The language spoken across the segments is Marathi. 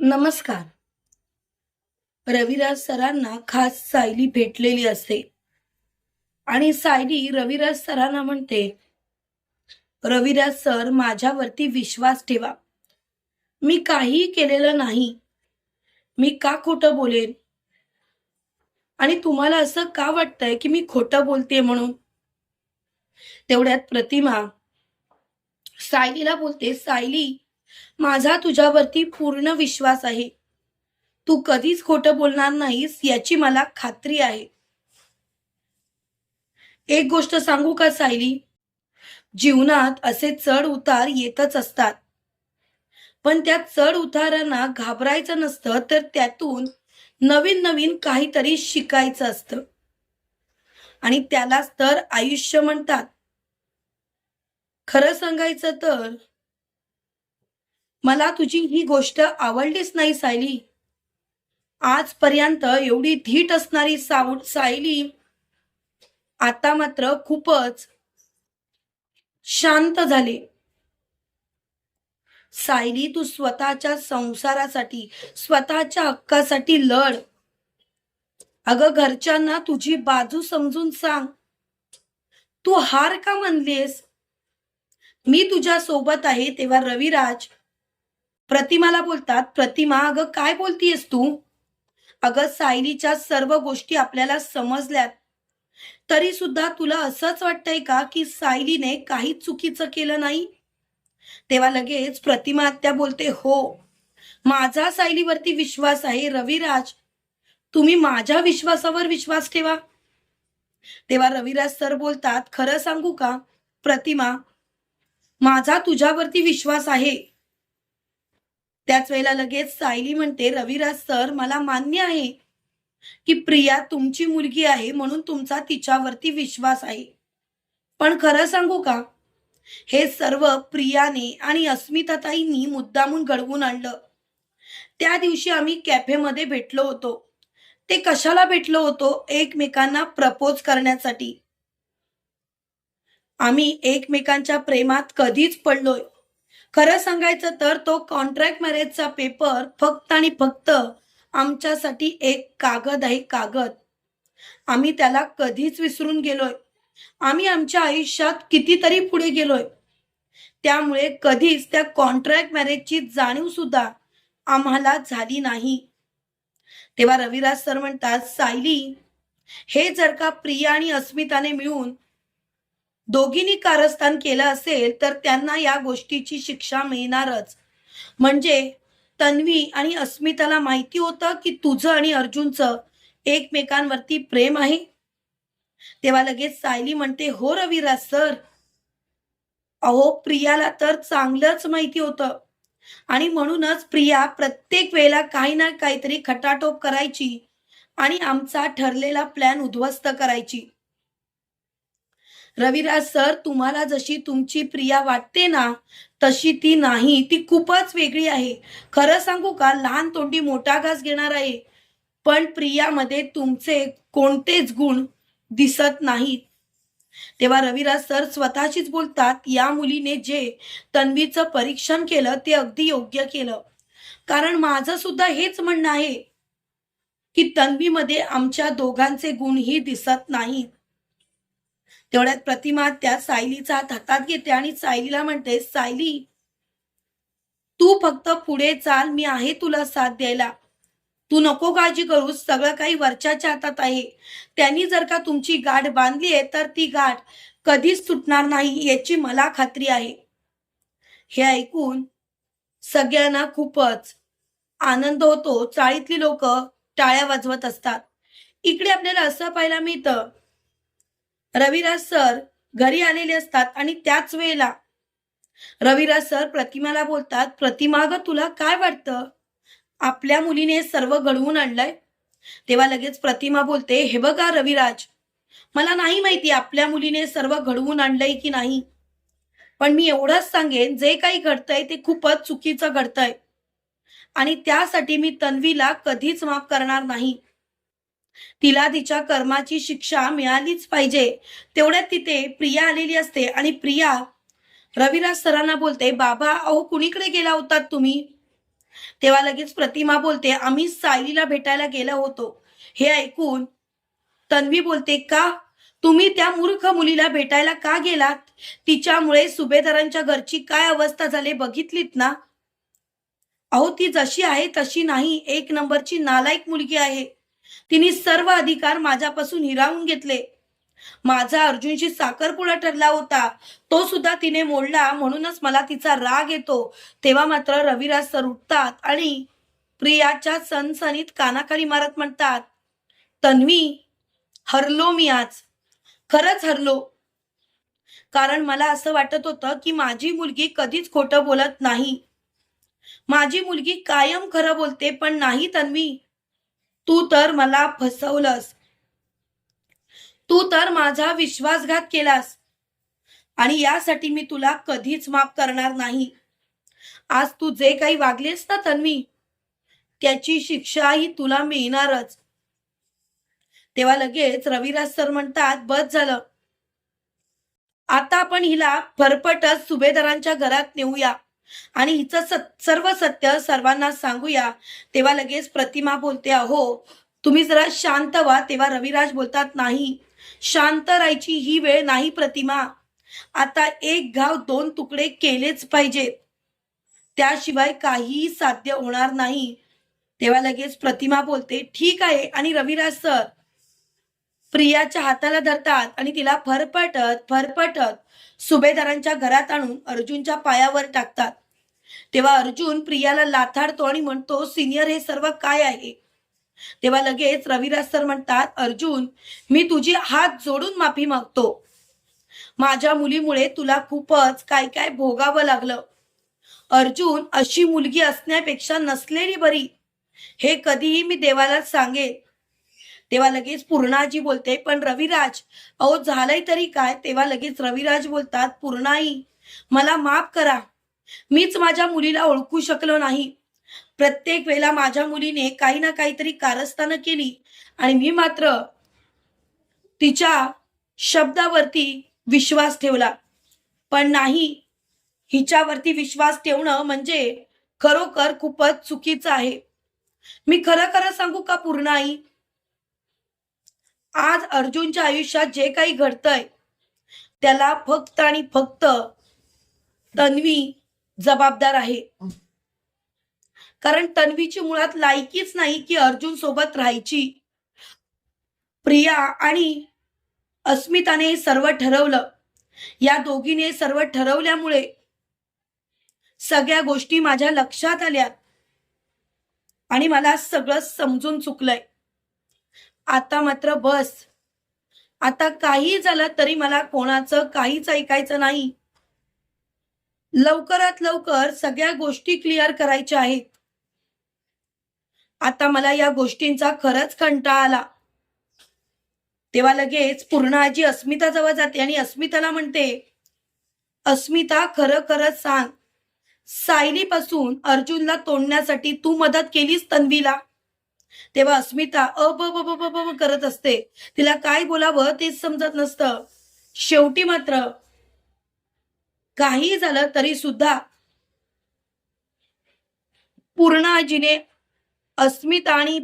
नमस्कार. रविराज सरांना खास सायली भेटलेली असते. आणि सायली रविराज सरांना म्हणते रविराज सर माझ्यावरती विश्वास ठेवा. मी काहीही केलेलं नाही. मी का खोटं बोलेन? आणि तुम्हाला असं का वाटतंय की मी खोटं बोलते म्हणून? तेवढ्यात प्रतिमा सायलीला बोलते सायली माझा तुझ्यावरती पूर्ण विश्वास आहे. तू कधीच खोटं बोलणार नाहीस याची मला खात्री आहे. एक गोष्ट सांगू का सायली? जीवनात असे चढ उतार येतच असतात. पण त्या चढ उतारांना घाबरायचं नसतं तर त्यातून नवीन नवीन काहीतरी शिकायचं असतं. आणि त्यालाच तर आयुष्य म्हणतात. खरं सांगायचं तर मला तुझी ही गोष्ट आवडलीच नाही सायली. आजपर्यंत एवढी धीट असणारी सावड सायली आता मात्र खूपच शांत झाले. सायली तू स्वतःच्या संसारासाठी स्वतःच्या हक्कासाठी लढ. अगं घरच्यांना तुझी बाजू समजून सांग. तू हार का म्हणलीस मी तुझ्या सोबत आहे तेव्हा रविराज प्रतिमाला बोलतात प्रतिमा अगं काय बोलतीयस तू? अगं सायलीच्या सर्व गोष्टी आपल्याला समजल्यात. तरी सुद्धा तुला असंच वाटतंय का की सायलीने काही चुकीचं केलं नाही? तेव्हा लगेच प्रतिमा आत्या बोलते हो माझा सायलीवरती विश्वास आहे रविराज. तुम्ही माझ्या विश्वासावर विश्वास ठेवा. तेव्हा रविराज सर बोलतात खरं सांगू का? प्रतिमा माझा तुझ्यावरती विश्वास आहे. त्याच वेळेला लगेच सायली म्हणते रविराज सर मला मान्य आहे की प्रिया तुमची मुलगी आहे म्हणून तुमचा तिच्यावरती विश्वास आहे. पण खरं सांगू का? हे सर्व प्रियाने आणि अस्मिताताईंनी मुद्दामून घडवून आणलं. त्या दिवशी आम्ही कॅफेमध्ये भेटलो होतो. ते कशाला भेटलो होतो? एकमेकांना प्रपोज करण्यासाठी. आम्ही एकमेकांच्या प्रेमात कधीच पडलोय. खरं सांगायचं तर तो कॉन्ट्रॅक्ट मॅरेजचा पेपर फक्त आणि फक्त आमच्यासाठी एक कागद आहे कागद. आम्ही त्याला कधीच विसरून गेलोय. आम्ही आमच्या आयुष्यात कितीतरी पुढे गेलोय. त्यामुळे कधीच त्या कॉन्ट्रॅक्ट मॅरेजची जाणीव सुद्धा आम्हाला झाली नाही. तेव्हा रविराज सर म्हणतात सायली हे जर का प्रिया आणि अस्मिताने मिळून दोघींनी कारस्थान केलं असेल तर त्यांना या गोष्टीची शिक्षा मिळणारच. म्हणजे तन्वी आणि अस्मिताला माहिती होतं की तुझं आणि अर्जुनचं एकमेकांवरती प्रेम आहे? तेव्हा लगेच सायली म्हणते हो रविराज सर. अहो प्रियाला तर चांगलंच माहिती होतं. आणि म्हणूनच प्रिया प्रत्येक वेळेला काही ना काहीतरी खटाटोप करायची आणि आमचा ठरलेला प्लॅन उद्ध्वस्त करायची. रविराज सर तुम्हाला जशी तुमची प्रिया वाटते ना तशी ती नाही. ती खूपच वेगळी आहे. खरं सांगू का लहान तोंडी मोठा घास घेणार आहे. पण प्रियामध्ये तुमचे कोणतेच गुण दिसत नाहीत. तेव्हा रविराज सर स्वतःशीच बोलतात या मुलीने जे तन्वीचं परीक्षण केलं ते अगदी योग्य केलं. कारण माझं सुद्धा हेच म्हणणं आहे की तन्वीमध्ये आमच्या दोघांचे गुणही दिसत नाहीत. तेवढ्यात प्रतिमा त्या सायलीचा हात हातात घेते आणि सायलीला म्हणते सायली तू फक्त पुढे चाल मी आहे तुला साथ द्यायला. तू नको काळजी करूस सगळं काही वरच्याच्या हातात आहे. त्यांनी जर का तुमची गाठ बांधली आहे तर ती गाठ कधीच सुटणार नाही याची मला खात्री आहे. हे ऐकून सगळ्यांना खूपच आनंद होतो. चाळीतली लोक टाळ्या वाजवत असतात. इकडे आपल्याला असं पाहायला मिळतं रविराज सर घरी आलेले असतात आणि त्याच वेळेला रविराज सर प्रतिमाला बोलतात प्रतिमा ग तुला काय वाटतं? आपल्या मुलीने सर्व घडवून आणलंय. तेव्हा लगेच प्रतिमा बोलते हे बघा रविराज मला नाही माहिती आपल्या मुलीने सर्व घडवून आणलंय की नाही. पण मी एवढंच सांगेन जे काही घडतंय ते खूपच चुकीचं घडतंय. आणि त्यासाठी मी तन्वीला कधीच माफ करणार नाही. तिला तिच्या कर्माची शिक्षा मिळालीच पाहिजे. तेवढ्यात तिथे प्रिया आलेली असते आणि प्रिया रविराज सरांना बोलते बाबा अहो कुणीकडे गेला होतात तुम्ही? तेव्हा लगेच प्रतिमा बोलते आम्ही सायलीला भेटायला गेलो होतो. हे ऐकून तन्वी बोलते का? तुम्ही त्या मूर्ख मुलीला भेटायला का गेलात? तिच्यामुळे सुभेदारांच्या घरची काय अवस्था झाली बघितलीत ना? अहो ती जशी आहे तशी नाही. एक नंबरची नालायक मुलगी आहे. तिने सर्व अधिकार माझ्यापासून हिरावून घेतले. माझा अर्जुनशी साखरपुडा ठरला होता. तो सुद्धा तिने मोडला म्हणूनच मला तिचा राग येतो. तेव्हा मात्र रविराज सर उठतात आणि प्रियाच्या सनसनीत कानाखाली मारत म्हणतात तन्वी हरलो मी आज. खरंच हरलो. कारण मला असं वाटत होतं की माझी मुलगी कधीच खोटं बोलत नाही. माझी मुलगी कायम खरं बोलते पण नाही तन्वी. तू तर मला फसवलंस. तू तर माझा विश्वासघात केलास. आणि यासाठी मी तुला कधीच माफ करणार नाही. आज तू जे काही वागलेस ना तन्वी त्याची शिक्षाही तुला मिळणारच. तेव्हा लगेच रविराज सर म्हणतात बस झालं. आता आपण हिला भरपटच सुभेदारांच्या घरात नेऊया. आणि हिचं सत- सर्व सत्य सर्वांना सांगूया. तेव्हा लगेच प्रतिमा बोलते अहो तुम्ही जरा शांत व्हा तेव्हा रविराज बोलतात नाही शांत राहायची ही वेळ नाही प्रतिमा. आता एक घाव दोन तुकडे केलेच पाहिजेत. त्याशिवाय काहीही साध्य होणार नाही. तेव्हा लगेच प्रतिमा बोलते ठीक आहे. आणि रविराज सर प्रियाच्या हाताला धरतात आणि तिला फरफटत फरफटत सुभेदारांच्या घरात आणून अर्जुनच्या पायावर टाकतात. तेव्हा अर्जुन प्रियाला लाथाडतो आणि म्हणतो सिनियर हे सर्व काय आहे? तेव्हा लगेच रविराज सर म्हणतात अर्जुन मी तुझी हात जोडून माफी मागतो. माझ्या मुलीमुळे तुला खूपच काय काय भोगावं लागलं. अर्जुन अशी मुलगी असण्यापेक्षा नसलेली बरी. हे कधीही मी देवाला सांगेन. तेव्हा लगेच पूर्णाजी बोलते पण रविराज अहो झालंय तरी काय? तेव्हा लगेच रविराज बोलतात पूर्णाई मला माफ करा. मीच माझ्या मुलीला ओळखू शकलो नाही. प्रत्येक वेळेला माझ्या मुलीने काही ना काहीतरी कारस्थानं केली आणि मी मात्र तिच्या शब्दावरती विश्वास ठेवला. पण नाही हिच्यावरती विश्वास ठेवणं म्हणजे खरोखर खूपच चुकीचं आहे. मी खरं खरं सांगू का पूर्णाई? आज अर्जुनच्या आयुष्यात जे काही घडतंय त्याला फक्त आणि फक्त तन्वी जबाबदार आहे. कारण तन्वीची मुळात लायकीच नाही की अर्जुन सोबत राहायची. प्रिया आणि अस्मिताने हे सर्व ठरवलं. या दोघीने सर्व ठरवल्यामुळे सगळ्या गोष्टी माझ्या लक्षात आल्या आणि मला सगळं समजून चुकलंय. आता मात्र बस. आता काही झालं तरी मला कोणाचं काहीच ऐकायचं नाही. लवकरात लवकर सगळ्या गोष्टी क्लिअर करायच्या आहेत. आता मला या गोष्टींचा खरंच कंटाळा आला. तेव्हा लगेच पूर्ण आजी अस्मिता जवळ जाते आणि अस्मिताला म्हणते अस्मिता खरं खरंच सांग. सायलीपासून अर्जुनला तोडण्यासाठी तू मदत केलीस तन्वीला? तेव्हा अस्मिता अप ब ब ब ब करत असते. तिला काय बोलावं तेच समजत नसतं. शेवटी मात्र काही झालं तरी सुद्धा पूर्ण आजीने अस्मिता आणि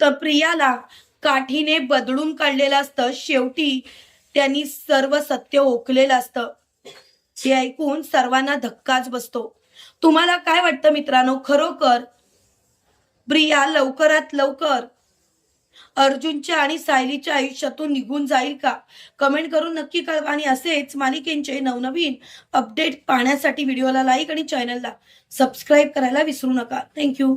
प्रियाला काठीने बदलून काढलेलं असतं. शेवटी त्यांनी सर्व सत्य ओकलेलं असतं. हे ऐकून सर्वांना धक्काच बसतो. तुम्हाला काय वाटतं मित्रांनो? खरोखर प्रिया लवकरात लवकर अर्जुनच्या आणि सायलीच्या आयुष्यातून निघून जाईल का? कमेंट करून नक्की कळवा. आणि असेच मालिकेंचे नवनवीन अपडेट पाहण्यासाठी व्हिडिओला लाईक आणि चॅनलला सबस्क्राईब करायला विसरू नका. थँक्यू.